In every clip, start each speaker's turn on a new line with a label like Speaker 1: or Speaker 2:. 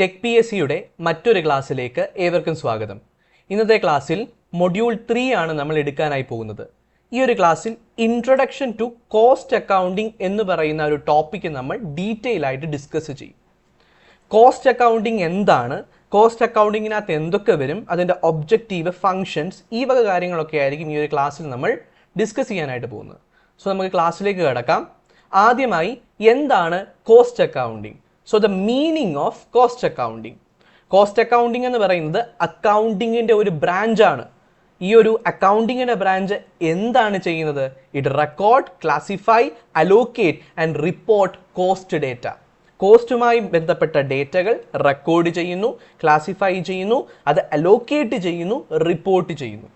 Speaker 1: Tech P S സിയുടെ മറ്റൊരു ക്ലാസ്സിലേക്ക് ഏവർക്കും സ്വാഗതം. ഇന്നത്തെ ക്ലാസ്സിൽ മൊഡ്യൂൾ ത്രീ ആണ് നമ്മൾ എടുക്കാനായി പോകുന്നത്. ഈ ഒരു ക്ലാസ്സിൽ ഇൻട്രൊഡക്ഷൻ ടു കോസ്റ്റ് അക്കൗണ്ടിംഗ് എന്ന് പറയുന്ന ഒരു ടോപ്പിക്ക് നമ്മൾ ഡീറ്റെയിൽ ആയിട്ട് ഡിസ്കസ് ചെയ്യും. കോസ്റ്റ് അക്കൗണ്ടിങ് എന്താണ്? കോസ്റ്റ് അക്കൗണ്ടിങ്ങിനകത്ത് എന്തൊക്കെ വരും? അതിന്റെ ഒബ്ജക്റ്റീവ് ഫങ്ഷൻസ് ഈ വക കാര്യങ്ങളൊക്കെ ആയിരിക്കും ഈ ഒരു ക്ലാസ്സിൽ നമ്മൾ ഡിസ്കസ് ചെയ്യാനായിട്ട് പോകുന്നത്. സോ നമുക്ക് ക്ലാസ്സിലേക്ക് കിടക്കാം. ആദ്യമായി എന്താണ് cost accounting so the meaning of cost accounting cost accounting എന്ന് പറയുന്നത് അക്കൗണ്ടിങ്ങിന്റെ ഒരു ബ്രാഞ്ചാണ് ഈ ഒരു അക്കൗണ്ടിങ്ങിന്റെ ബ്രാഞ്ച് എന്താണ് ചെയ്യുന്നത്? It record classify allocate and report cost data കോസ്റ്റുമായി ബന്ധപ്പെട്ട ഡേറ്റകൾ റെക്കോർഡ് ചെയ്യുന്നു ക്ലാസിഫൈ ചെയ്യുന്നു അത് അലോക്കേറ്റ് ചെയ്യുന്നു റിപ്പോർട്ട് ചെയ്യുന്നു.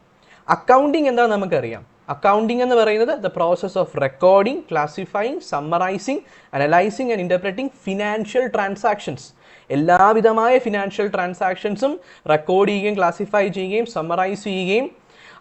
Speaker 1: അക്കൗണ്ടിങ് എന്താ നമുക്കറിയാം. അക്കൗണ്ടിങ് എന്ന് പറയുന്നത് the process of recording classifying summarising analysing and interpreting financial transactions എല്ലാവിധമായ ഫിനാൻഷ്യൽ ട്രാൻസാക്ഷൻസും റെക്കോർഡ് ചെയ്യുകയും ക്ലാസിഫൈ ചെയ്യുകയും സമ്മറൈസ് ചെയ്യുകയും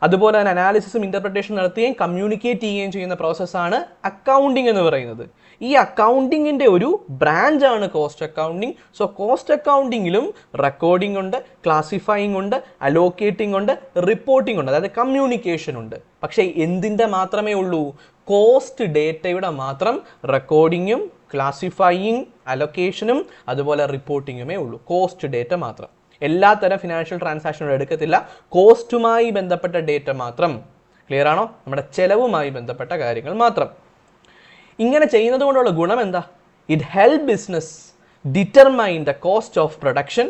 Speaker 1: അതുപോലെ തന്നെ അനാലിസിസും ഇന്റർപ്രിട്ടേഷൻ നടത്തുകയും കമ്മ്യൂണിക്കേറ്റ് ചെയ്യുകയും ചെയ്യുന്ന പ്രോസസ്സാണ് അക്കൗണ്ടിംഗ് എന്ന് പറയുന്നത്. ഈ അക്കൗണ്ടിങ്ങിന്റെ ഒരു ബ്രാഞ്ചാണ് കോസ്റ്റ് അക്കൗണ്ടിങ് സോ കോസ്റ്റ് അക്കൗണ്ടിങ്ങിലും റെക്കോർഡിംഗ് ഉണ്ട് ക്ലാസിഫൈയിങ് ഉണ്ട് അലോക്കേറ്റിംഗ് ഉണ്ട് റിപ്പോർട്ടിംഗ് ഉണ്ട്. അതായത് കമ്മ്യൂണിക്കേഷൻ ഉണ്ട്. പക്ഷേ എന്തിന്റെ മാത്രമേ ഉള്ളൂ? കോസ്റ്റ് ഡേറ്റയുടെ മാത്രം റെക്കോർഡിങ്ങും ക്ലാസിഫൈയിങ് അലൊക്കേഷനും അതുപോലെ റിപ്പോർട്ടിങ്ങുമേ ഉള്ളൂ. കോസ്റ്റ് ഡേറ്റ മാത്രം. എല്ലാ തരം ഫിനാൻഷ്യൽ ട്രാൻസാക്ഷനും എടുക്കത്തില്ല. കോസ്റ്റുമായി ബന്ധപ്പെട്ട ഡേറ്റ മാത്രം. ക്ലിയർ ആണോ? നമ്മുടെ ചെലവുമായി ബന്ധപ്പെട്ട കാര്യങ്ങൾ മാത്രം. ഇങ്ങനെ ചെയ്യുന്നത് കൊണ്ടുള്ള ഗുണം എന്താ? It help business determine the cost of production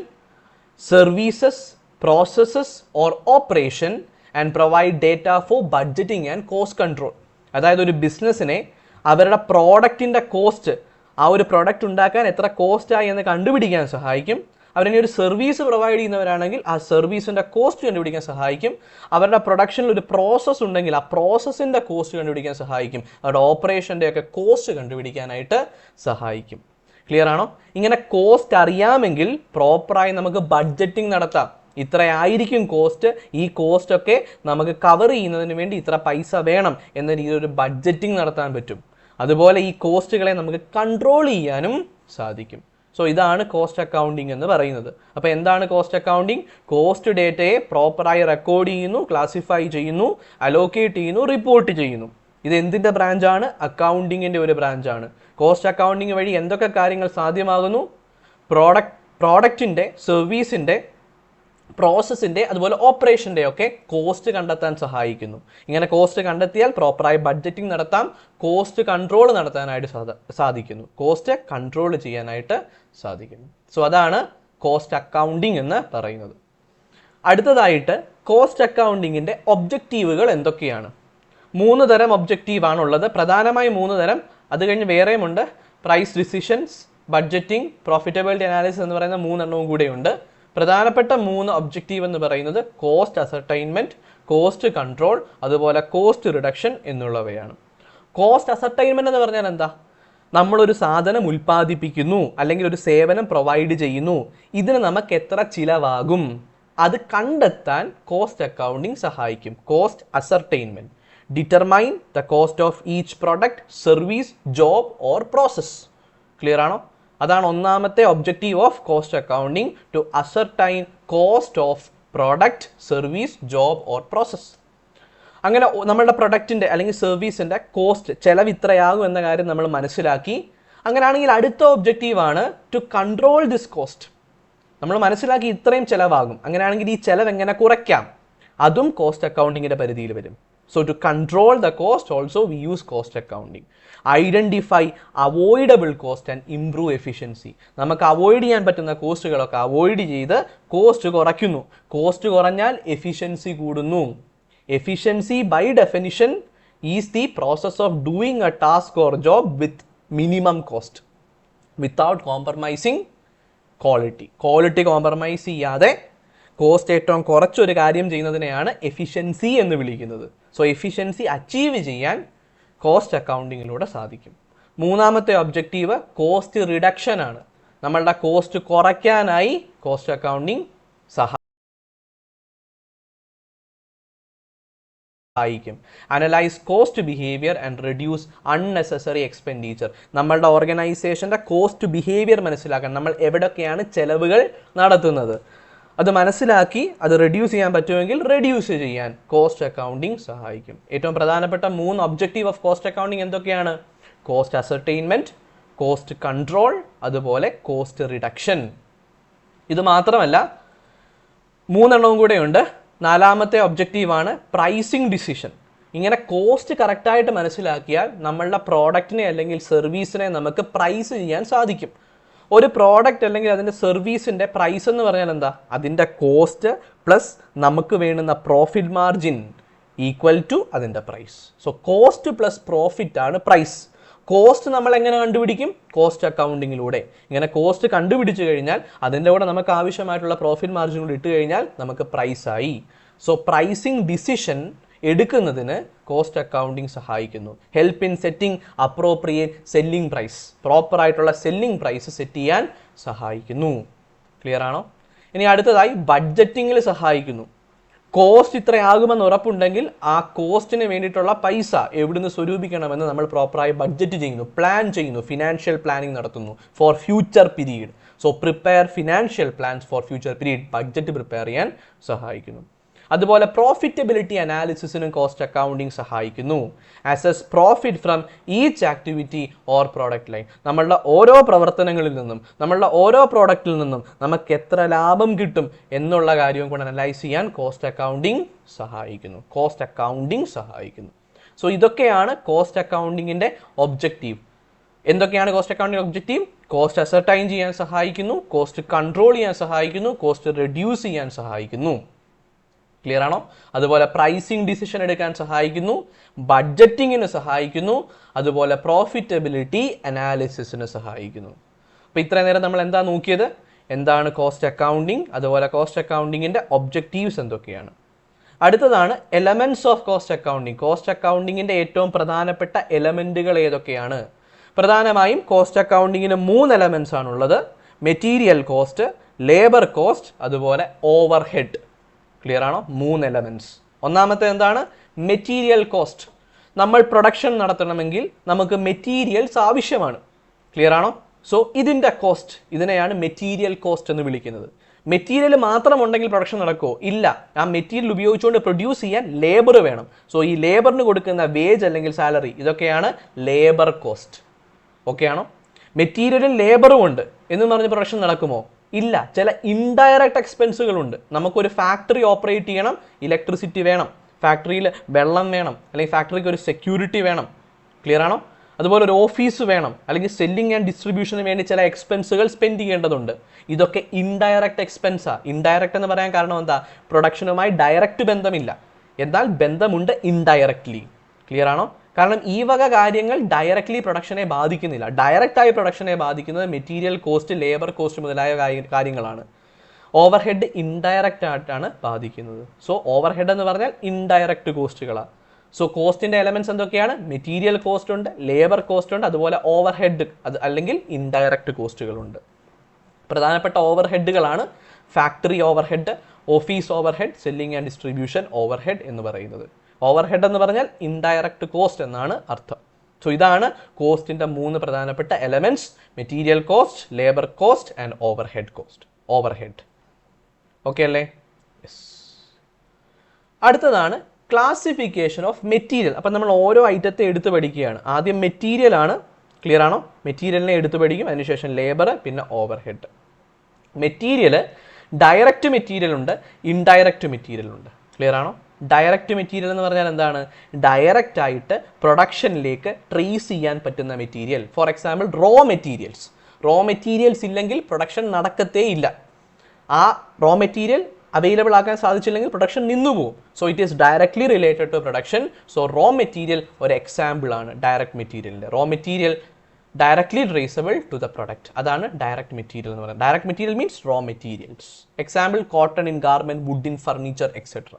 Speaker 1: services processes or operation and provide data for budgeting and cost control അതായത് ഒരു ബിസിനസ്സിനെ അവരുടെ പ്രോഡക്റ്റിന്റെ കോസ്റ്റ് ആ ഒരു പ്രോഡക്റ്റ് ഉണ്ടാക്കാൻ എത്ര കോസ്റ്റ് ആയി എന്ന് കണ്ടുപിടിക്കാൻ സഹായിക്കും. അവരിനി ഒരു സർവീസ് പ്രൊവൈഡ് ചെയ്യുന്നവരാണെങ്കിൽ ആ സർവീസിന്റെ കോസ്റ്റ് കണ്ടുപിടിക്കാൻ സഹായിക്കും. അവരുടെ പ്രൊഡക്ഷനിൽ ഒരു പ്രോസസ്സ് ഉണ്ടെങ്കിൽ ആ പ്രോസസ്സിന്റെ കോസ്റ്റ് കണ്ടുപിടിക്കാൻ സഹായിക്കും. അവരുടെ ഓപ്പറേഷന്റെ ഒക്കെ കോസ്റ്റ് കണ്ടുപിടിക്കാനായിട്ട് സഹായിക്കും. ക്ലിയർ ആണോ? ഇങ്ങനെ കോസ്റ്റ് അറിയാമെങ്കിൽ പ്രോപ്പറായി നമുക്ക് ബഡ്ജറ്റിംഗ് നടത്താം. ഇത്രയായിരിക്കും കോസ്റ്റ് ഈ കോസ്റ്റ് ഒക്കെ നമുക്ക് കവർ ചെയ്യുന്നതിന് വേണ്ടി ഇത്ര പൈസ വേണം എന്ന രീതിയിൽ ഒരു ബഡ്ജറ്റിംഗ് നടത്താൻ പറ്റും. അതുപോലെ ഈ കോസ്റ്റുകളെ നമുക്ക് കൺട്രോൾ ചെയ്യാനും സാധിക്കും. സോ ഇതാണ് കോസ്റ്റ് അക്കൗണ്ടിങ് എന്ന് പറയുന്നത്. അപ്പോൾ എന്താണ് കോസ്റ്റ് അക്കൗണ്ടിങ് കോസ്റ്റ് ഡേറ്റയെ പ്രോപ്പറായി റെക്കോർഡ് ചെയ്യുന്നു ക്ലാസിഫൈ ചെയ്യുന്നു അലോക്കേറ്റ് ചെയ്യുന്നു റിപ്പോർട്ട് ചെയ്യുന്നു. ഇത് എന്തിന്റെ ബ്രാഞ്ചാണ് അക്കൗണ്ടിങ്ങിന്റെ ഒരു ബ്രാഞ്ചാണ് കോസ്റ്റ് അക്കൗണ്ടിങ് വഴി എന്തൊക്കെ കാര്യങ്ങൾ സാധ്യമാകുന്നു? പ്രോഡക്റ്റ് പ്രോഡക്റ്റിന്റെ സർവീസിന്റെ പ്രോസസ്സിന്റെ അതുപോലെ ഓപ്പറേഷന്റെ ഒക്കെ കോസ്റ്റ് കണ്ടെത്താൻ സഹായിക്കുന്നു. ഇങ്ങനെ കോസ്റ്റ് കണ്ടെത്തിയാൽ പ്രോപ്പറായി ബഡ്ജറ്റിംഗ് നടത്താം കോസ്റ്റ് കൺട്രോൾ നടത്താനായിട്ട് സാധ- സാധിക്കുന്നു. കോസ്റ്റ് കൺട്രോൾ ചെയ്യാനായിട്ട് സാധിക്കുന്നു. സോ അതാണ് കോസ്റ്റ് അക്കൗണ്ടിങ് എന്ന് പറയുന്നത്. അടുത്തതായിട്ട് കോസ്റ്റ് അക്കൗണ്ടിങ്ങിന്റെ ഒബ്ജക്റ്റീവുകൾ എന്തൊക്കെയാണ്? മൂന്ന് തരം ഒബ്ജക്റ്റീവാണ് ഉള്ളത് പ്രധാനമായും മൂന്ന് തരം. അത് കഴിഞ്ഞ് വേറെയുമുണ്ട് price decisions budgeting profitability analysis എന്ന് പറയുന്ന മൂന്നെണ്ണവും കൂടെയുണ്ട് പ്രധാനപ്പെട്ട മൂന്ന് ഒബ്ജക്റ്റീവ് എന്ന് പറയുന്നത് കോസ്റ്റ് അസർട്ടൈൻമെന്റ് കോസ്റ്റ് കൺട്രോൾ അതുപോലെ കോസ്റ്റ് റിഡക്ഷൻ എന്നുള്ളവയാണ്. കോസ്റ്റ് അസർട്ടൈൻമെന്റ് എന്ന് പറഞ്ഞാൽ എന്താ? നമ്മളൊരു സാധനം ഉൽപ്പാദിപ്പിക്കുന്നു അല്ലെങ്കിൽ ഒരു സേവനം പ്രൊവൈഡ് ചെയ്യുന്നു ഇതിന് നമുക്ക് എത്ര ചിലവാകും? അത് കണ്ടെത്താൻ കോസ്റ്റ് അക്കൗണ്ടിങ് സഹായിക്കും. Cost ascertainment determine the cost of each product service job or process clear ആണോ? അതാണ് ഒന്നാമത്തെ objective of cost accounting to ascertain cost of product service job or process അങ്ങനെ നമ്മുടെ പ്രൊഡക്റ്റിന്റെ അല്ലെങ്കിൽ സർവീസിന്റെ കോസ്റ്റ് ചിലവ് ഇത്രയാകും എന്ന കാര്യം നമ്മൾ മനസ്സിലാക്കി. അങ്ങനെയാണെങ്കിൽ അടുത്ത ഒബ്ജക്റ്റീവാണ് ടു കൺട്രോൾ ദിസ് കോസ്റ്റ് നമ്മൾ മനസ്സിലാക്കി ഇത്രയും ചിലവാകും. അങ്ങനെയാണെങ്കിൽ ഈ ചിലവ് എങ്ങനെ കുറയ്ക്കാം? അതും കോസ്റ്റ് അക്കൗണ്ടിങ്ങിന്റെ പരിധിയിൽ വരും. So to control the cost also we use cost accounting identify avoidable cost and improve efficiency നമുക്ക് അവോയ്ഡ് ചെയ്യാൻ പറ്റുന്ന കോസ്റ്റുകളൊക്കെ അവോയ്ഡ് ചെയ്ത് കോസ്റ്റ് കുറയ്ക്കുന്നു. കോസ്റ്റ് കുറഞ്ഞാൽ എഫിഷ്യൻസി കൂടുന്നു. Efficiency by definition is the process of doing a task or job with minimum cost without compromising quality quality compromise ചെയ്യാതെ cost ഏറ്റവും കുറച്ചൊരു കാര്യം ചെയ്യുന്നതിനെയാണ് എഫിഷ്യൻസി എന്ന് വിളിക്കുന്നത്. സോ എഫിഷ്യൻസി അച്ചീവ് ചെയ്യാൻ കോസ്റ്റ് അക്കൗണ്ടിങ്ങിലൂടെ സാധിക്കും. മൂന്നാമത്തെ ഒബ്ജക്റ്റീവ് കോസ്റ്റ് റിഡക്ഷൻ ആണ്. നമ്മളുടെ കോസ്റ്റ് കുറയ്ക്കാനായി കോസ്റ്റ് അക്കൗണ്ടിങ് സഹായിക്കും. Analyse cost behaviour and reduce unnecessary expenditure നമ്മളുടെ ഓർഗനൈസേഷന്റെ കോസ്റ്റ് ബിഹേവിയർ മനസ്സിലാക്കാൻ നമ്മൾ എവിടെയൊക്കെയാണ് ചെലവുകൾ നടത്തുന്നത്? അത് മനസ്സിലാക്കി അത് റെഡ്യൂസ് ചെയ്യാൻ പറ്റുമെങ്കിൽ റെഡ്യൂസ് ചെയ്യാൻ. കോസ്റ്റ് അക്കൗണ്ടിങ് സഹായിക്കും. ഏറ്റവും പ്രധാനപ്പെട്ട മൂന്ന് ഒബ്ജക്റ്റീവ് ഓഫ് കോസ്റ്റ് അക്കൗണ്ടിങ് എന്തൊക്കെയാണ്? കോസ്റ്റ് അസർടൈൻമെന്റ് കോസ്റ്റ് കൺട്രോൾ അതുപോലെ കോസ്റ്റ് റിഡക്ഷൻ ഇത് മാത്രമല്ല മൂന്നെണ്ണവും കൂടെയുണ്ട്. നാലാമത്തെ ഒബ്ജക്റ്റീവാണ് പ്രൈസിങ് ഡിസിഷൻ ഇങ്ങനെ കോസ്റ്റ് കറക്റ്റായിട്ട് മനസ്സിലാക്കിയാൽ നമ്മളുടെ പ്രോഡക്റ്റിനെ അല്ലെങ്കിൽ സർവീസിനെ നമുക്ക് പ്രൈസ് ചെയ്യാൻ സാധിക്കും. ഒരു പ്രോഡക്റ്റ് അല്ലെങ്കിൽ അതിന്റെ സർവീസിന്റെ പ്രൈസ് എന്ന് പറഞ്ഞാൽ എന്താ? അതിന്റെ കോസ്റ്റ് പ്ലസ് നമുക്ക് വേണ്ടുന്ന പ്രോഫിറ്റ് മാർജിൻ ഈക്വൽ ടു അതിന്റെ price so cost plus profit ആണ് പ്രൈസ് കോസ്റ്റ് നമ്മൾ എങ്ങനെ കണ്ടുപിടിക്കും? കോസ്റ്റ് അക്കൗണ്ടിങ്ങിലൂടെ ഇങ്ങനെ കോസ്റ്റ് കണ്ടുപിടിച്ചു കഴിഞ്ഞാൽ അതിന്റെ കൂടെ നമുക്ക് ആവശ്യമായിട്ടുള്ള പ്രോഫിറ്റ് മാർജിൻ കൂടി ഇട്ട് കഴിഞ്ഞാൽ നമുക്ക് പ്രൈസായി സോ പ്രൈസിങ് ഡിസിഷൻ എടുക്കുന്നതിന് കോസ്റ്റ് അക്കൗണ്ടിങ് സഹായിക്കുന്നു. Help in setting appropriate selling price proper ആയിട്ടുള്ള സെല്ലിംഗ് പ്രൈസ് സെറ്റ് ചെയ്യാൻ സഹായിക്കുന്നു. ക്ലിയർ ആണോ? ഇനി അടുത്തതായി ബഡ്ജറ്റിങ്ങിൽ സഹായിക്കുന്നു. കോസ്റ്റ് ഇത്രയാകുമെന്ന് ഉറപ്പുണ്ടെങ്കിൽ ആ കോസ്റ്റിന് വേണ്ടിയിട്ടുള്ള പൈസ എവിടുന്ന് സ്വരൂപിക്കണമെന്ന് നമ്മൾ പ്രോപ്പറായി ബഡ്ജറ്റ് ചെയ്യുന്നു. പ്ലാൻ ചെയ്യുന്നു. ഫിനാൻഷ്യൽ പ്ലാനിങ് നടത്തുന്നു. For future period so prepare financial plans for future period budget prepare ചെയ്യാൻ സഹായിക്കുന്നു. അതുപോലെ പ്രോഫിറ്റബിലിറ്റി അനാലിസിസിനും കോസ്റ്റ് അക്കൗണ്ടിങ് സഹായിക്കുന്നു. Assess profit from each activity or product line നമ്മളുടെ ഓരോ പ്രവർത്തനങ്ങളിൽ നിന്നും നമ്മളുടെ ഓരോ പ്രോഡക്റ്റിൽ നിന്നും നമുക്ക് എത്ര ലാഭം കിട്ടും എന്നുള്ള കാര്യവും കൂടെ അനലൈസ് ചെയ്യാൻ കോസ്റ്റ് അക്കൗണ്ടിങ് സഹായിക്കുന്നു. കോസ്റ്റ് അക്കൗണ്ടിങ് സഹായിക്കുന്നു. സോ ഇതൊക്കെയാണ് കോസ്റ്റ് അക്കൗണ്ടിങ്ങിന്റെ ഒബ്ജക്റ്റീവ് എന്തൊക്കെയാണ് cost accounting objective cost ascertain ചെയ്യാൻ സഹായിക്കുന്നു കോസ്റ്റ് കൺട്രോൾ ചെയ്യാൻ സഹായിക്കുന്നു കോസ്റ്റ് റെഡ്യൂസ് ചെയ്യാൻ സഹായിക്കുന്നു. ക്ലിയർ ആണോ? അതുപോലെ പ്രൈസിങ് ഡിസിഷൻ എടുക്കാൻ സഹായിക്കുന്നു ബഡ്ജറ്റിങ്ങിന് സഹായിക്കുന്നു അതുപോലെ പ്രോഫിറ്റബിലിറ്റി അനാലിസിസിന് സഹായിക്കുന്നു. അപ്പോൾ ഇത്രയും നേരം നമ്മൾ എന്താ നോക്കിയത്? എന്താണ് കോസ്റ്റ് അക്കൗണ്ടിങ് അതുപോലെ കോസ്റ്റ് അക്കൗണ്ടിങ്ങിന്റെ ഒബ്ജക്റ്റീവ്സ് എന്തൊക്കെയാണ്? അടുത്തതാണ് elements of cost accounting cost അക്കൗണ്ടിങ്ങിന്റെ ഏറ്റവും പ്രധാനപ്പെട്ട എലമെന്റുകൾ ഏതൊക്കെയാണ്? പ്രധാനമായും കോസ്റ്റ് അക്കൗണ്ടിങ്ങിന് മൂന്ന് എലമെന്റ്സ് ആണുള്ളത്. മെറ്റീരിയൽ കോസ്റ്റ് ലേബർ കോസ്റ്റ് അതുപോലെ ഓവർ ഹെഡ് ക്ലിയർ ആണോ? മൂന്ന് എലമെന്റ്സ് ഒന്നാമത്തെ എന്താണ്? മെറ്റീരിയൽ കോസ്റ്റ് നമ്മൾ പ്രൊഡക്ഷൻ നടത്തണമെങ്കിൽ നമുക്ക് മെറ്റീരിയൽസ് ആവശ്യമാണ്. ക്ലിയർ ആണോ? സോ ഇതിന്റെ കോസ്റ്റ് ഇതിനെയാണ് മെറ്റീരിയൽ കോസ്റ്റ് എന്ന് വിളിക്കുന്നത്. മെറ്റീരിയൽ മാത്രം ഉണ്ടെങ്കിൽ പ്രൊഡക്ഷൻ നടക്കുമോ ഇല്ല. ആ മെറ്റീരിയൽ ഉപയോഗിച്ചുകൊണ്ട് പ്രൊഡ്യൂസ് ചെയ്യാൻ ലേബർ വേണം. സോ ഈ ലേബറിന് കൊടുക്കുന്ന വേജ് അല്ലെങ്കിൽ സാലറി ഇതൊക്കെയാണ് ലേബർ കോസ്റ്റ് ഓക്കെ ആണോ? മെറ്റീരിയലും ലേബറും ഉണ്ട്. എന്ന് പറഞ്ഞ് പ്രൊഡക്ഷൻ നടക്കുമോ? ഇല്ല. ചില ഇൻഡയറക്റ്റ് എക്സ്പെൻസുകളുണ്ട് നമുക്കൊരു ഫാക്ടറി ഓപ്പറേറ്റ് ചെയ്യണം ഇലക്ട്രിസിറ്റി വേണം ഫാക്ടറിയിൽ വെള്ളം വേണം അല്ലെങ്കിൽ ഫാക്ടറിക്ക് ഒരു സെക്യൂരിറ്റി വേണം. ക്ലിയർ ആണോ? അതുപോലെ ഒരു ഓഫീസ് വേണം അല്ലെങ്കിൽ സെല്ലിംഗ് ആൻഡ് ഡിസ്ട്രിബ്യൂഷന് വേണ്ടി ചില എക്സ്പെൻസുകൾ സ്പെൻഡ് ചെയ്യേണ്ടതുണ്ട്. ഇതൊക്കെ ഇൻഡയറക്റ്റ് എക്സ്പെൻസാണ് ഇൻഡയറക്റ്റ് എന്ന് പറയാൻ കാരണം എന്താ? പ്രൊഡക്ഷനുമായി ഡയറക്റ്റ് ബന്ധമില്ല. എന്നാൽ ബന്ധമുണ്ട് ഇൻഡയറക്റ്റ്ലി ക്ലിയർ ആണോ? കാരണം ഈ വക കാര്യങ്ങൾ ഡയറക്റ്റ്ലി പ്രൊഡക്ഷനെ ബാധിക്കുന്നില്ല. ഡയറക്റ്റ് ആയി പ്രൊഡക്ഷനെ ബാധിക്കുന്നത് മെറ്റീരിയൽ കോസ്റ്റ് ലേബർ കോസ്റ്റ് മുതലായ കാര്യങ്ങളാണ്. ഓവർ ഹെഡ് ഇൻഡയറക്റ്റ് ആയിട്ടാണ് ബാധിക്കുന്നത്. സോ ഓവർ ഹെഡ് എന്ന് പറഞ്ഞാൽ ഇൻഡയറക്റ്റ് കോസ്റ്റുകളാണ് സോ കോസ്റ്റിന്റെ എലമെന്റ്സ് എന്തൊക്കെയാണ്? മെറ്റീരിയൽ കോസ്റ്റ് ഉണ്ട് ലേബർ കോസ്റ്റ് ഉണ്ട് അതുപോലെ ഓവർ ഹെഡ് അത് അല്ലെങ്കിൽ ഇൻഡയറക്റ്റ് കോസ്റ്റുകളുണ്ട് പ്രധാനപ്പെട്ട ഓവർ ഹെഡുകളാണ് factory overhead office overhead selling and distribution overhead എന്ന് പറയുന്നത്. ഓവർ ഹെഡ് എന്ന് പറഞ്ഞാൽ ഇൻഡയറക്റ്റ് കോസ്റ്റ് എന്നാണ് അർത്ഥം. സോ ഇതാണ് കോസ്റ്റിന്റെ മൂന്ന് പ്രധാനപ്പെട്ട elements material cost labour cost and overhead cost overhead okay അല്ലേ? യെസ് അടുത്തതാണ് ക്ലാസിഫിക്കേഷൻ ഓഫ് മെറ്റീരിയൽ അപ്പം നമ്മൾ ഓരോ ഐറ്റത്തെ എടുത്ത് പഠിക്കുകയാണ്. ആദ്യം മെറ്റീരിയൽ ആണ്. ക്ലിയർ ആണോ? മെറ്റീരിയലിനെ എടുത്ത് പഠിക്കും. അതിനുശേഷം ലേബർ പിന്നെ overhead material direct material ഉണ്ട് ഇൻഡയറക്റ്റ് മെറ്റീരിയൽ ഉണ്ട്. ക്ലിയർ ആണോ? ഡയറക്റ്റ് മെറ്റീരിയൽ എന്ന് പറഞ്ഞാൽ എന്താണ്? ഡയറക്റ്റ് ആയിട്ട് പ്രൊഡക്ഷനിലേക്ക് ട്രേസ് ചെയ്യാൻ പറ്റുന്ന material for example raw materials raw materials ഇല്ലെങ്കിൽ പ്രൊഡക്ഷൻ നടക്കത്തേ ഇല്ല. ആ റോ മെറ്റീരിയൽ അവൈലബിൾ ആക്കാൻ സാധിച്ചില്ലെങ്കിൽ production നിന്നുപോകും so it is directly related to production so raw material ഒരു എക്സാമ്പിൾ ആണ് ഡയറക്റ്റ് മെറ്റീരിയലിന്റെ raw material directly traceable to the product അതാണ് ഡയറക്റ്റ് മെറ്റീരിയൽ എന്ന് പറയുന്നത്. Direct material means raw materials example cotton in garment wood in furniture etcetera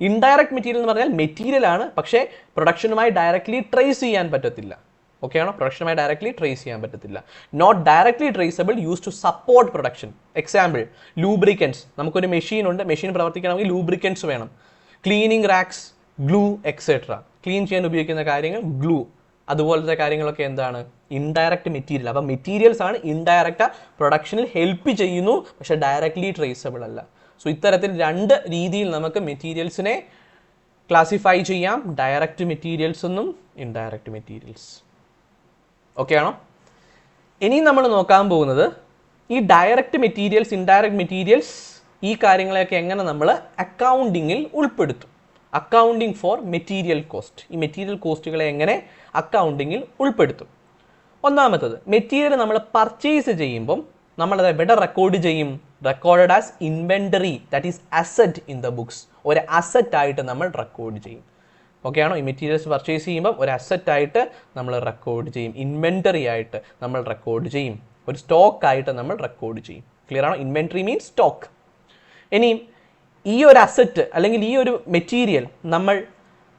Speaker 1: indirect material എന്ന് പറഞ്ഞാൽ material ആണ് പക്ഷേ പ്രൊഡക്ഷനുമായി ഡയറക്ട്ലി ട്രേസ് ചെയ്യാൻ പറ്റത്തില്ല. ആണോ? പ്രൊഡക്ഷനുമായി ഡയറക്ട്ലി ട്രേസ് ചെയ്യാൻ പറ്റത്തില്ല. Not directly traceable use to support production example lubricants നമുക്കൊരു മെഷീൻ ഉണ്ട് മെഷീൻ പ്രവർത്തിക്കണമെങ്കിൽ ലൂബ്രിക്കൻസ് വേണം. Cleaning rags glue etcetera clean ചെയ്യാൻ ഉപയോഗിക്കുന്ന കാര്യങ്ങൾ ഗ്ലൂ അതുപോലത്തെ കാര്യങ്ങളൊക്കെ എന്താണ്? ഇൻഡയറക്റ്റ് മെറ്റീരിയൽ അപ്പം മെറ്റീരിയൽസ് ആണ് ഇൻഡയറക്റ്റ് പ്രൊഡക്ഷനിൽ ഹെൽപ്പ് ചെയ്യുന്നു പക്ഷേ ഡയറക്ട്ലി ട്രേസബിൾ അല്ല. സോ ഇത്തരത്തിൽ രണ്ട് രീതിയിൽ നമുക്ക് മെറ്റീരിയൽസിനെ ക്ലാസിഫൈ ചെയ്യാം. ഡയറക്റ്റ് മെറ്റീരിയൽസ് എന്നും ഇൻഡയറക്റ്റ് മെറ്റീരിയൽസ് ഓക്കെ ആണോ? ഇനി നമ്മൾ നോക്കാൻ പോകുന്നത് ഈ ഡയറക്റ്റ് മെറ്റീരിയൽസ് ഇൻഡയറക്റ്റ് മെറ്റീരിയൽസ് ഈ കാര്യങ്ങളെയൊക്കെ എങ്ങനെ നമ്മൾ അക്കൗണ്ടിങ്ങിൽ ഉൾപ്പെടുത്തും? അക്കൗണ്ടിങ് ഫോർ മെറ്റീരിയൽ കോസ്റ്റ് ഈ മെറ്റീരിയൽ കോസ്റ്റുകളെ എങ്ങനെ അക്കൗണ്ടിങ്ങിൽ ഉൾപ്പെടുത്തും? ഒന്നാമത്തത് മെറ്റീരിയൽ നമ്മൾ പർച്ചേസ് ചെയ്യുമ്പം നമ്മളത് എവിടെ റെക്കോർഡ് ചെയ്യും? Recorded as inventory that is asset in the books ഒരു അസറ്റ് ആയിട്ട് നമ്മൾ റെക്കോർഡ് ചെയ്യും. ഓക്കെ ആണോ? ഈ മെറ്റീരിയൽസ് പർച്ചേസ് ചെയ്യുമ്പോൾ ഒരു അസറ്റ് ആയിട്ട് നമ്മൾ റെക്കോർഡ് ചെയ്യും. ഇൻവെന്ററി ആയിട്ട് നമ്മൾ റെക്കോർഡ് ചെയ്യും. ഒരു സ്റ്റോക്ക് ആയിട്ട് നമ്മൾ റെക്കോർഡ് ചെയ്യും. ക്ലിയർ ആണോ? ഇൻവെന്ററി മീൻസ് സ്റ്റോക്ക് ഇനിയും ഈ ഒരു അസറ്റ് അല്ലെങ്കിൽ ഈ ഒരു മെറ്റീരിയൽ നമ്മൾ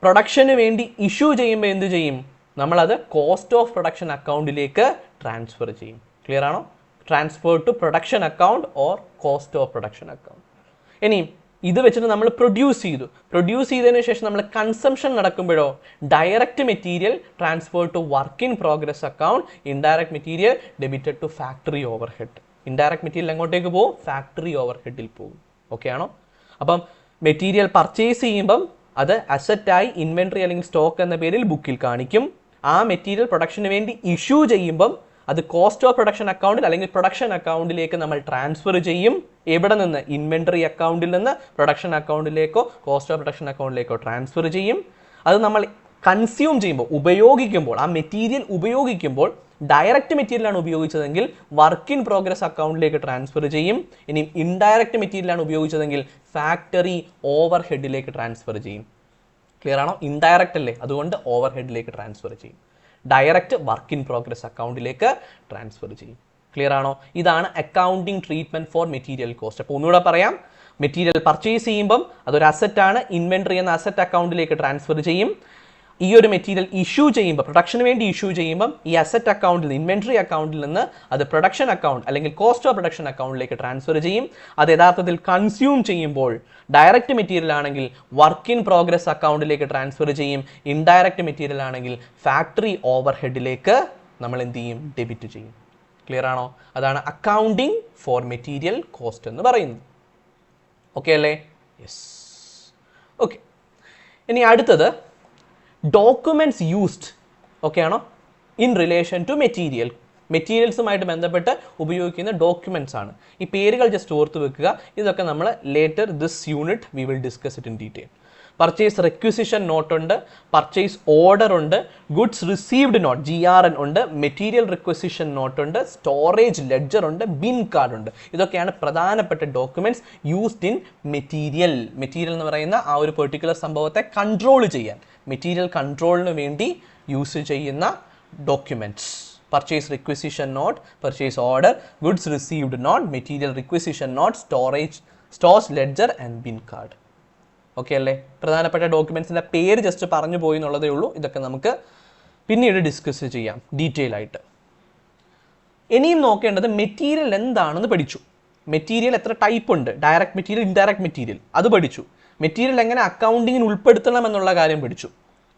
Speaker 1: പ്രൊഡക്ഷന് വേണ്ടി ഇഷ്യൂ ചെയ്യുമ്പോൾ എന്ത് ചെയ്യും? നമ്മളത് കോസ്റ്റ് ഓഫ് പ്രൊഡക്ഷൻ അക്കൗണ്ടിലേക്ക് ട്രാൻസ്ഫർ ചെയ്യും. ക്ലിയർ ആണോ? Transfer to production account or cost of production account ഇനി ഇത് വെച്ചിട്ട് നമ്മൾ പ്രൊഡ്യൂസ് ചെയ്തു. പ്രൊഡ്യൂസ് ചെയ്തതിന് ശേഷം നമ്മൾ consumption നടക്കുമ്പോഴോ direct material transfer to work in progress account indirect material debited to factory overhead indirect material എങ്ങോട്ടേക്ക് പോകും? ഫാക്ടറി ഓവർ ഹെഡിൽ പോകും. ഓക്കെ ആണോ? അപ്പം മെറ്റീരിയൽ പർച്ചേസ് ചെയ്യുമ്പം അത് അസറ്റായി ഇൻവെൻട്രി അല്ലെങ്കിൽ സ്റ്റോക്ക് എന്ന പേരിൽ ബുക്കിൽ കാണിക്കും. ആ മെറ്റീരിയൽ പ്രൊഡക്ഷന് വേണ്ടി ഇഷ്യൂ ചെയ്യുമ്പം അത് കോസ്റ്റ് ഓഫ് പ്രൊഡക്ഷൻ അക്കൗണ്ടിൽ അല്ലെങ്കിൽ പ്രൊഡക്ഷൻ അക്കൗണ്ടിലേക്ക് നമ്മൾ ട്രാൻസ്ഫർ ചെയ്യും. എവിടെ നിന്ന്? ഇൻവെന്ററി അക്കൗണ്ടിൽ നിന്ന് പ്രൊഡക്ഷൻ അക്കൗണ്ടിലേക്കോ കോസ്റ്റ് ഓഫ് പ്രൊഡക്ഷൻ അക്കൗണ്ടിലേക്കോ ട്രാൻസ്ഫർ ചെയ്യും. അത് നമ്മൾ കൺസ്യൂം ചെയ്യുമ്പോൾ ഉപയോഗിക്കുമ്പോൾ ആ മെറ്റീരിയൽ ഉപയോഗിക്കുമ്പോൾ ഡയറക്റ്റ് മെറ്റീരിയലാണ് ഉപയോഗിച്ചതെങ്കിൽ വർക്ക് ഇൻ പ്രോഗ്രസ് അക്കൗണ്ടിലേക്ക് ട്രാൻസ്ഫർ ചെയ്യും. ഇനി ഇൻഡയറക്റ്റ് മെറ്റീരിയലാണ് ഉപയോഗിച്ചതെങ്കിൽ ഫാക്ടറി ഓവർ ഹെഡിലേക്ക് ട്രാൻസ്ഫർ ചെയ്യും. ക്ലിയർ ആണോ? ഇൻഡയറക്റ്റ് അല്ലേ? അതുകൊണ്ട് ഓവർ ഹെഡിലേക്ക് ട്രാൻസ്ഫർ ചെയ്യും. ഡയറക്റ്റ് വർക്ക് ഇൻ പ്രോഗ്രസ് അക്കൗണ്ടിലേക്ക് ട്രാൻസ്ഫർ ചെയ്യും. ക്ലിയർ ആണോ? ഇതാണ് accounting treatment for material cost അപ്പോൾ ഒന്നുകൂടെ പറയാം. മെറ്റീരിയൽ പർച്ചേസ് ചെയ്യുമ്പം അതൊരു അസറ്റ് ആണ്. ഇൻവെൻട്രി എന്ന അസറ്റ് അക്കൗണ്ടിലേക്ക് ട്രാൻസ്ഫർ ചെയ്യും. ഈ ഒരു മെറ്റീരിയൽ ഇഷ്യൂ ചെയ്യുമ്പോൾ പ്രൊഡക്ഷന് വേണ്ടി ഇഷ്യൂ ചെയ്യുമ്പം ഈ അസറ്റ് അക്കൗണ്ടിൽ നിന്ന് ഇൻവെൻട്രി അക്കൗണ്ടിൽ നിന്ന് അത് പ്രൊഡക്ഷൻ അക്കൗണ്ട് അല്ലെങ്കിൽ കോസ്റ്റ് ഓഫ് പ്രൊഡക്ഷൻ അക്കൗണ്ടിലേക്ക് ട്രാൻസ്ഫർ ചെയ്യും. അത് യഥാർത്ഥത്തിൽ കൺസ്യൂം ചെയ്യുമ്പോൾ ഡയറക്റ്റ് മെറ്റീരിയൽ ആണെങ്കിൽ വർക്ക് ഇൻ പ്രോഗ്രസ് അക്കൗണ്ടിലേക്ക് ട്രാൻസ്ഫർ ചെയ്യും. ഇൻഡയറക്റ്റ് മെറ്റീരിയൽ ആണെങ്കിൽ ഫാക്ടറി ഓവർ ഹെഡിലേക്ക് നമ്മൾ എന്ത് ചെയ്യും? ഡെബിറ്റ് ചെയ്യും. ക്ലിയർ ആണോ? അതാണ് അക്കൗണ്ടിങ് ഫോർ മെറ്റീരിയൽ കോസ്റ്റ് എന്ന് പറയുന്നത്. ഓക്കെ അല്ലേ? യെസ് ഓക്കെ ഇനി അടുത്തത് ഡോക്യുമെന്റ്സ് യൂസ്ഡ് ഓക്കെ ആണോ? ഇൻ റിലേഷൻ ടു മെറ്റീരിയൽ മെറ്റീരിയൽസുമായിട്ട് ബന്ധപ്പെട്ട് ഉപയോഗിക്കുന്ന ഡോക്യുമെന്റ്സ് ആണ്. ഈ പേരുകൾ ജസ്റ്റ് ഓർത്ത് വെക്കുക. ഇതൊക്കെ നമ്മൾ later this unit we will discuss it in detail purchase requisition note ഉണ്ട് പർച്ചേസ് ഓർഡർ ഉണ്ട് goods received note G R N ഉണ്ട് മെറ്റീരിയൽ റിക്വസിഷൻ നോട്ട് ഉണ്ട് സ്റ്റോറേജ് ലെഡ്ജർ ഉണ്ട് ബിൻ കാർഡ് ഉണ്ട്. ഇതൊക്കെയാണ് പ്രധാനപ്പെട്ട documents used in material material എന്ന് പറയുന്ന ആ ഒരു പെർട്ടിക്കുലർ സംഭവത്തെ കൺട്രോൾ ചെയ്യാൻ മെറ്റീരിയൽ കൺട്രോളിന് വേണ്ടി യൂസ് ചെയ്യുന്ന documents purchase requisition note purchase order goods received note material requisition note storage stores ledger and bin card okay അല്ലേ? പ്രധാനപ്പെട്ട ഡോക്യുമെൻസിന്റെ പേര് ജസ്റ്റ് പറഞ്ഞു പോയി എന്നുള്ളതേ ഉള്ളൂ. ഇതൊക്കെ നമുക്ക് പിന്നീട് ഡിസ്കസ് ചെയ്യാം ഡീറ്റെയിൽ ആയിട്ട്. ഇനിയും നോക്കേണ്ടത് മെറ്റീരിയൽ എന്താണെന്ന് പഠിച്ചു. മെറ്റീരിയൽ എത്ര ടൈപ്പ് ഉണ്ട്? ഡയറക്റ്റ് മെറ്റീരിയൽ ഇൻഡയറക്റ്റ് മെറ്റീരിയൽ അത് പഠിച്ചു. മെറ്റീരിയൽ എങ്ങനെ അക്കൗണ്ടിങ്ങിന് ഉൾപ്പെടുത്തണം എന്നുള്ള കാര്യം പഠിച്ചു.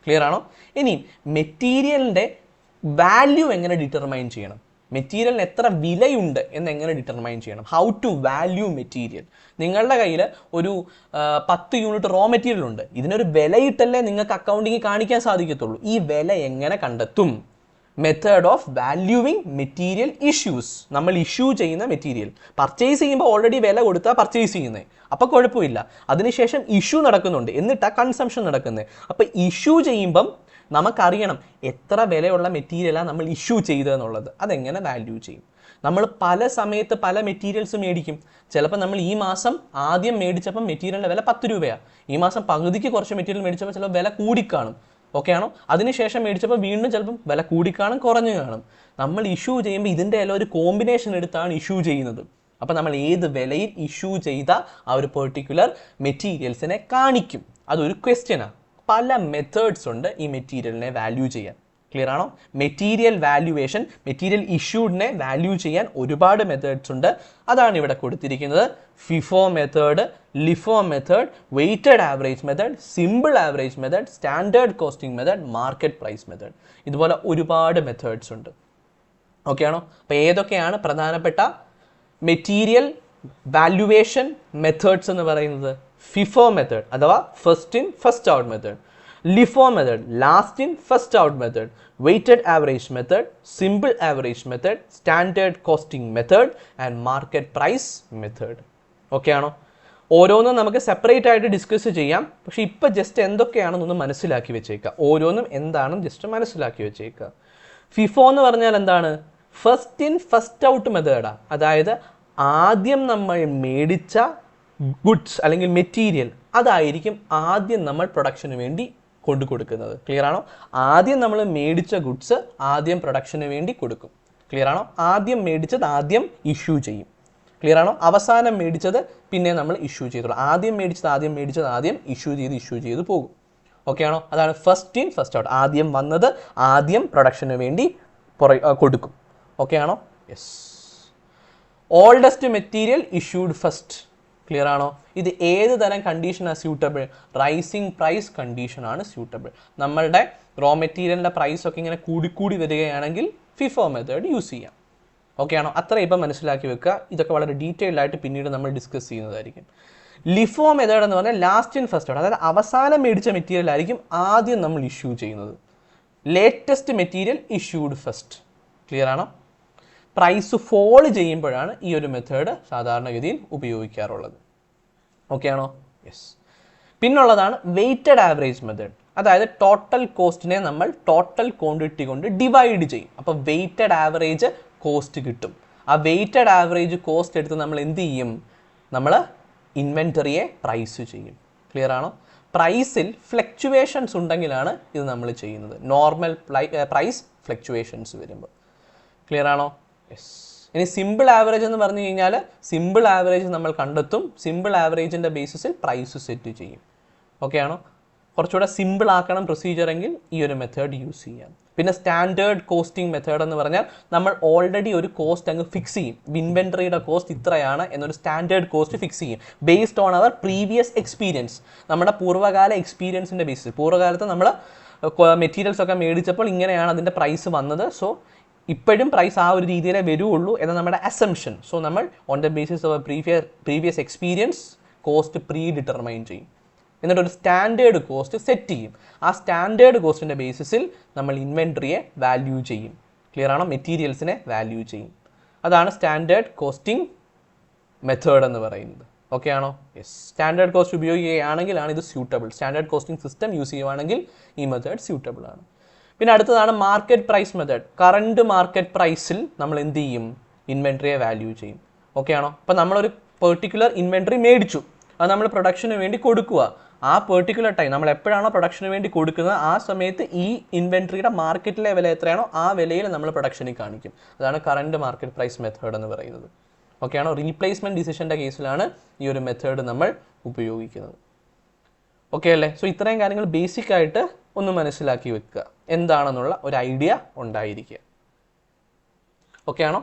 Speaker 1: ക്ലിയർ ആണോ? ഇനിയും മെറ്റീരിയലിന്റെ വാല്യൂ എങ്ങനെ ഡിറ്റർമൈൻ ചെയ്യണം? മെറ്റീരിയലിന് എത്ര വിലയുണ്ട് എന്ന് എങ്ങനെ ഡിറ്റർമൈൻ ചെയ്യണം? ഹൗ ടു വാല്യൂ മെറ്റീരിയൽ നിങ്ങളുടെ കയ്യിൽ ഒരു പത്ത് യൂണിറ്റ് റോ മെറ്റീരിയൽ ഉണ്ട്. ഇതിനൊരു വിലയിട്ടല്ലേ നിങ്ങൾക്ക് അക്കൗണ്ടിങ് കാണിക്കാൻ സാധിക്കത്തുള്ളൂ. ഈ വില എങ്ങനെ കണ്ടെത്തും? Method of valuing material issues നമ്മൾ ഇഷ്യൂ ചെയ്യുന്ന മെറ്റീരിയൽ പർച്ചേസ് ചെയ്യുമ്പോൾ ഓൾറെഡി വില കൊടുത്താൽ പർച്ചേസ് ചെയ്യുന്നത് അപ്പോൾ കുഴപ്പമില്ല. അതിനുശേഷം ഇഷ്യൂ നടക്കുന്നുണ്ട്. എന്നിട്ടാണ് കൺസംഷൻ നടക്കുന്നത് അപ്പോൾ ഇഷ്യൂ ചെയ്യുമ്പം നമുക്കറിയണം എത്ര വിലയുള്ള മെറ്റീരിയലാണ് നമ്മൾ ഇഷ്യൂ ചെയ്തതെന്നുള്ളത് അതെങ്ങനെ വാല്യൂ ചെയ്യും? നമ്മൾ പല സമയത്ത് പല മെറ്റീരിയൽസ് മേടിക്കും. ചിലപ്പോൾ നമ്മൾ ഈ മാസം ആദ്യം മേടിച്ചപ്പോൾ മെറ്റീരിയലിന്റെ വില പത്ത് രൂപയാണ് ഈ മാസം പകുതിക്ക് കുറച്ച് മെറ്റീരിയൽ മേടിച്ചപ്പോൾ ചിലപ്പോൾ വില കൂടിക്കാണും. ഓക്കെ ആണോ? അതിനുശേഷം മേടിച്ചപ്പോൾ വീണ്ടും ചിലപ്പം വില കൂടിക്കാണും കുറഞ്ഞു കാണും. നമ്മൾ ഇഷ്യൂ ചെയ്യുമ്പോൾ ഇതിന്റെ എല്ലാം ഒരു കോമ്പിനേഷൻ എടുത്താണ് ഇഷ്യൂ ചെയ്യുന്നത്. അപ്പോൾ നമ്മൾ ഏത് വിലയിൽ ഇഷ്യൂ ചെയ്ത ആ ഒരു പെർട്ടിക്കുലർ മെറ്റീരിയൽസിനെ കാണിക്കും. അതൊരു ക്വസ്റ്റ്യനാണ് പല മെത്തേഡ്സ് ഉണ്ട് ഈ മെറ്റീരിയലിനെ വാല്യൂ ചെയ്യാൻ. ക്ലിയർ ആണോ? മെറ്റീരിയൽ വാല്യുവേഷൻ മെറ്റീരിയൽ ഇഷ്യൂഡിനെ വാല്യൂ ചെയ്യാൻ ഒരുപാട് മെത്തേഡ്സ് ഉണ്ട്. അതാണ് ഇവിടെ കൊടുത്തിരിക്കുന്നത്. FIFO method LIFO method weighted average method simple average method standard costing method market price method ഇതുപോലെ ഒരുപാട് മെത്തേഡ്സ് ഉണ്ട്. ഓക്കെ ആണോ? അപ്പോൾ ഏതൊക്കെയാണ് പ്രധാനപ്പെട്ട മെറ്റീരിയൽ വാല്യുവേഷൻ മെത്തേഡ്സ് എന്ന് പറയുന്നത്? ഫിഫോ മെത്തേഡ് അഥവാ first in first out method LIFO method last in first out method weighted average method simple average method standard costing method and market price method okay ആണോ? ഓരോന്നും നമുക്ക് separate ആയിട്ട് discuss ചെയ്യാം. പക്ഷേ ഇപ്പം ജസ്റ്റ് എന്തൊക്കെയാണെന്നൊന്ന് മനസ്സിലാക്കി വെച്ചേക്കുക ഓരോന്നും എന്താണെന്ന് ജസ്റ്റ് മനസ്സിലാക്കി വെച്ചേക്കുക ഫിഫോ എന്ന് പറഞ്ഞാൽ എന്താണ്? ഫസ്റ്റ് ഇൻ ഫസ്റ്റ് ഔട്ട് മെത്തേഡാണ് അതായത് ആദ്യം നമ്മൾ മേടിച്ച ഗുഡ്സ് അല്ലെങ്കിൽ മെറ്റീരിയൽ അതായിരിക്കും ആദ്യം നമ്മൾ പ്രൊഡക്ഷന് വേണ്ടി കൊണ്ടു കൊടുക്കുന്നത്. ക്ലിയർ ആണോ? ആദ്യം നമ്മൾ മേടിച്ച ഗുഡ്സ് ആദ്യം പ്രൊഡക്ഷന് വേണ്ടി കൊടുക്കും. ക്ലിയർ ആണോ? ആദ്യം മേടിച്ചത് ആദ്യം ഇഷ്യൂ ചെയ്യും. ക്ലിയർ ആണോ? അവസാനം മേടിച്ചത് പിന്നെ നമ്മൾ ഇഷ്യൂ ചെയ്തോളൂ ആദ്യം മേടിച്ചത് ആദ്യം മേടിച്ചത് ആദ്യം ഇഷ്യൂ ചെയ്ത് ഇഷ്യൂ ചെയ്ത് പോകും. ഓക്കെ ആണോ? അതാണ് ഫസ്റ്റ് ഇൻ ഫസ്റ്റ് ഔട്ട് ആദ്യം വന്നത് ആദ്യം പ്രൊഡക്ഷന് വേണ്ടി പുറ കൊടുക്കും. ഓക്കെ ആണോ? Yes oldest material issued first clear ആണോ? ഇത് ഏത് തരം കണ്ടീഷനാണ് സ്യൂട്ടബിൾ റൈസിങ് പ്രൈസ് കണ്ടീഷനാണ് സ്യൂട്ടബിൾ നമ്മളുടെ റോ മെറ്റീരിയലിന്റെ പ്രൈസ് ഒക്കെ ഇങ്ങനെ കൂടിക്കൂടി വരികയാണെങ്കിൽ ഫിഫോ മെത്തേഡ് യൂസ് ചെയ്യാം. ഓക്കെ ആണോ? അത്ര ഇപ്പം മനസ്സിലാക്കി വെക്കുക. ഇതൊക്കെ വളരെ ഡീറ്റെയിൽഡ് ആയിട്ട് പിന്നീട് നമ്മൾ ഡിസ്കസ് ചെയ്യുന്നതായിരിക്കും. ലിഫോ മെത്തേഡ് എന്ന് പറഞ്ഞാൽ ലാസ്റ്റ് ഇൻ ഫസ്റ്റ് അതായത് അവസാനം മേടിച്ച മെറ്റീരിയൽ ആയിരിക്കും ആദ്യം നമ്മൾ ഇഷ്യൂ ചെയ്യുന്നത്. Latest material issued first clear ആണോ? പ്രൈസ് ഫോൾ ചെയ്യുമ്പോഴാണ് ഈ ഒരു മെത്തേഡ് സാധാരണഗതിയിൽ ഉപയോഗിക്കാറുള്ളത്. ഓക്കെ ആണോ? യെസ് പിന്നുള്ളതാണ് വെയ്റ്റഡ് ആവറേജ് മെത്തേഡ് അതായത് ടോട്ടൽ കോസ്റ്റിനെ നമ്മൾ ടോട്ടൽ ക്വാണ്ടിറ്റി കൊണ്ട് ഡിവൈഡ് ചെയ്യും. അപ്പോൾ വെയ്റ്റഡ് ആവറേജ് കോസ്റ്റ് കിട്ടും. ആ വെയ്റ്റഡ് ആവറേജ് കോസ്റ്റ് എടുത്ത് നമ്മൾ എന്ത് ചെയ്യും? നമ്മൾ ഇൻവെന്ററിയെ പ്രൈസ് ചെയ്യും. ക്ലിയർ ആണോ? പ്രൈസിൽ ഫ്ലക്ച്വേഷൻസ് ഉണ്ടെങ്കിലാണ് ഇത് നമ്മൾ ചെയ്യുന്നത്. നോർമൽ പ്രൈസ് ഫ്ലക്ച്വേഷൻസ് വരുമ്പോൾ. ക്ലിയർ ആണോ? ഇനി സിമ്പിൾ ആവറേജ് എന്ന് പറഞ്ഞു കഴിഞ്ഞാൽ സിമ്പിൾ ആവറേജ് നമ്മൾ കണ്ടെത്തും. സിമ്പിൾ ആവറേജിന്റെ ബേസിസിൽ പ്രൈസ് സെറ്റ് ചെയ്യും. ഓക്കെ ആണോ? കുറച്ചുകൂടെ സിമ്പിൾ ആക്കണം പ്രൊസീജിയർ എങ്കിൽ ഈ ഒരു മെത്തേഡ് യൂസ് ചെയ്യാം. പിന്നെ സ്റ്റാൻഡേർഡ് കോസ്റ്റിംഗ് മെത്തേഡ് എന്ന് പറഞ്ഞാൽ നമ്മൾ ഓൾറെഡി ഒരു കോസ്റ്റ് അങ്ങ് ഫിക്സ് ചെയ്യും. ഇൻവെൻട്രിയുടെ കോസ്റ്റ് ഇത്രയാണ് എന്നൊരു സ്റ്റാൻഡേർഡ് കോസ്റ്റ് ഫിക്സ് ചെയ്യും. Based on our previous experience നമ്മുടെ പൂർവകാല എക്സ്പീരിയൻസിന്റെ ബേസിൽ പൂർവകാലത്ത് നമ്മൾ മെറ്റീരിയൽസ് ഒക്കെ മേടിച്ചപ്പോൾ ഇങ്ങനെയാണ് അതിന്റെ പ്രൈസ് വന്നത്. സോ ഇപ്പോഴും പ്രൈസ് ആ ഒരു രീതിയിലേ വരുള്ളൂ എന്ന നമ്മുടെ അസംഷൻ സോ നമ്മൾ on the basis of previous previous experience cost predetermine ചെയ്യും. എന്നിട്ട് ഒരു സ്റ്റാൻഡേർഡ് കോസ്റ്റ് സെറ്റ് ചെയ്യും. ആ സ്റ്റാൻഡേർഡ് കോസ്റ്റിന്റെ ബേസിസിൽ നമ്മൾ ഇൻവെൻട്രിയെ വാല്യൂ ചെയ്യും. ക്ലിയർ ആണോ? മെറ്റീരിയൽസിനെ വാല്യൂ ചെയ്യും. അതാണ് സ്റ്റാൻഡേർഡ് കോസ്റ്റിംഗ് മെത്തേഡ് എന്ന് പറയുന്നത്. ഓക്കെ ആണോ? യെസ് സ്റ്റാൻഡേർഡ് കോസ്റ്റ് ഉപയോഗിക്കുകയാണെങ്കിലാണ് ഇത് suitable standard costing system use ചെയ്യുവാണെങ്കിൽ ഈ മെത്തേഡ് സ്യൂട്ടബിൾ ആണ്. പിന്നെ അടുത്തതാണ് market price method current market പ്രൈസിൽ നമ്മൾ എന്ത് ചെയ്യും? ഇൻവെൻട്രിയെ വാല്യൂ ചെയ്യും. ഓക്കെ ആണോ? അപ്പോൾ നമ്മളൊരു പെർട്ടിക്കുലർ ഇൻവെൻട്രി മേടിച്ചു. അത് നമ്മൾ പ്രൊഡക്ഷന് വേണ്ടി കൊടുക്കുക. ആ പെർട്ടിക്കുലർ ടൈം നമ്മൾ എപ്പോഴാണോ പ്രൊഡക്ഷന് വേണ്ടി കൊടുക്കുന്നത് ആ സമയത്ത് ഈ ഇൻവെൻട്രിയുടെ മാർക്കറ്റിലെ വില എത്രയാണോ ആ വിലയിൽ നമ്മൾ പ്രൊഡക്ഷനിൽ കാണിക്കും. അതാണ് കറണ്ട് മാർക്കറ്റ് പ്രൈസ് മെത്തേഡ് എന്ന് പറയുന്നത്. ഓക്കെ ആണോ? റീപ്ലേസ്മെന്റ് ഡിസിഷന്റെ കേസിലാണ് ഈ ഒരു മെത്തേഡ് നമ്മൾ ഉപയോഗിക്കുന്നത്. ഓക്കെ അല്ലേ? സോ ഇത്രയും കാര്യങ്ങൾ ബേസിക് ആയിട്ട് ഒന്ന് മനസ്സിലാക്കി വെക്കുക. എന്താണെന്നുള്ള ഒരു ഐഡിയ ഉണ്ടായിരിക്കുക. ഓക്കെ ആണോ?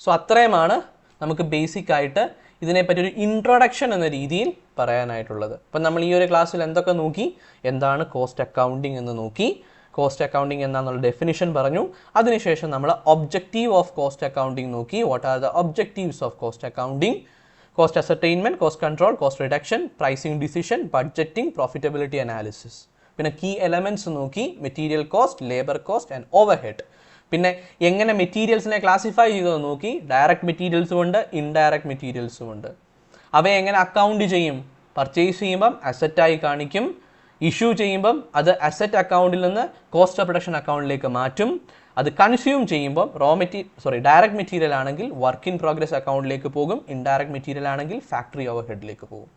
Speaker 1: സോ അത്രയുമാണ് നമുക്ക് ബേസിക് ആയിട്ട് ഇതിനെപ്പറ്റി ഒരു ഇൻട്രൊഡക്ഷൻ എന്ന രീതിയിൽ പറയാനായിട്ടുള്ളത്. അപ്പം നമ്മൾ ഈ ഒരു ക്ലാസ്സിൽ എന്തൊക്കെ നോക്കി? എന്താണ് കോസ്റ്റ് അക്കൗണ്ടിങ് എന്ന് നോക്കി. കോസ്റ്റ് അക്കൗണ്ടിങ് എന്താണെന്നുള്ള ഡെഫിനിഷൻ പറഞ്ഞു. അതിനുശേഷം നമ്മൾ ഒബ്ജക്റ്റീവ് ഓഫ് കോസ്റ്റ് അക്കൗണ്ടിങ് നോക്കി. What are the objectives of cost accounting cost ascertainment cost control cost reduction pricing decision budgeting profitability analysis പിന്നെ കീ എലമെന്റ്സ് നോക്കി material cost labour cost and overhead പിന്നെ എങ്ങനെ മെറ്റീരിയൽസിനെ classify ചെയ്തത് നോക്കി direct മെറ്റീരിയൽസും ഉണ്ട് indirect മെറ്റീരിയൽസും ഉണ്ട്. അവയെ എങ്ങനെ അക്കൗണ്ട് ചെയ്യും? പർച്ചേസ് ചെയ്യുമ്പം അസറ്റായി കാണിക്കും. ഇഷ്യൂ ചെയ്യുമ്പം അത് അസറ്റ് അക്കൗണ്ടിൽ നിന്ന് കോസ്റ്റ് ഓഫ് പ്രൊഡക്ഷൻ അക്കൗണ്ടിലേക്ക് മാറ്റും. അത് കൺസ്യൂം ചെയ്യുമ്പോൾ raw material sorry direct material ആണെങ്കിൽ വർക്ക് ഇൻ പ്രോഗ്രസ് അക്കൗണ്ടിലേക്ക് പോകും ഇൻഡയറക്റ്റ് മെറ്റീരിയൽ ആണെങ്കിൽ ഫാക്ടറി ഓവർ ഹെഡിലേക്ക് പോകും.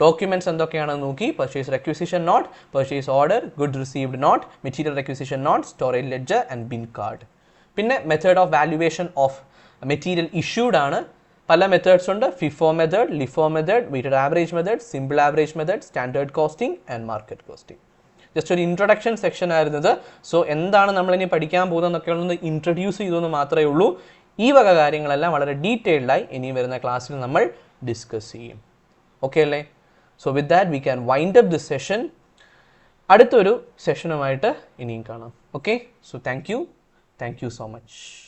Speaker 1: ഡോക്യുമെന്റ്സ് എന്തൊക്കെയാണെന്ന് നോക്കി. Purchase requisition note purchase order good received note material requisition note storage ledger and bin card പിന്നെ method of valuation of material issued ആണ്. പല മെത്തേഡ്സ് ഉണ്ട്. FIFO method LIFO method weighted average method simple average method standard costing and market costing just ഒരു introduction section ആയിരുന്നത്. So എന്താണ് നമ്മൾ ഇനി പഠിക്കാൻ പോകുന്നതെന്നൊക്കെ ഒന്ന് ഇൻട്രൊഡ്യൂസ് ചെയ്തെന്ന് മാത്രമേ ഉള്ളൂ. ഈ വക കാര്യങ്ങളെല്ലാം വളരെ ഡീറ്റെയിൽഡായി ഇനി വരുന്ന ക്ലാസ്സിൽ നമ്മൾ ഡിസ്കസ് ചെയ്യും. ഓക്കെ അല്ലേ? So with that we can wind up this session അടുത്തൊരു സെഷനുമായിട്ട് ഇനിയും കാണാം. Okay so thank you thank you so much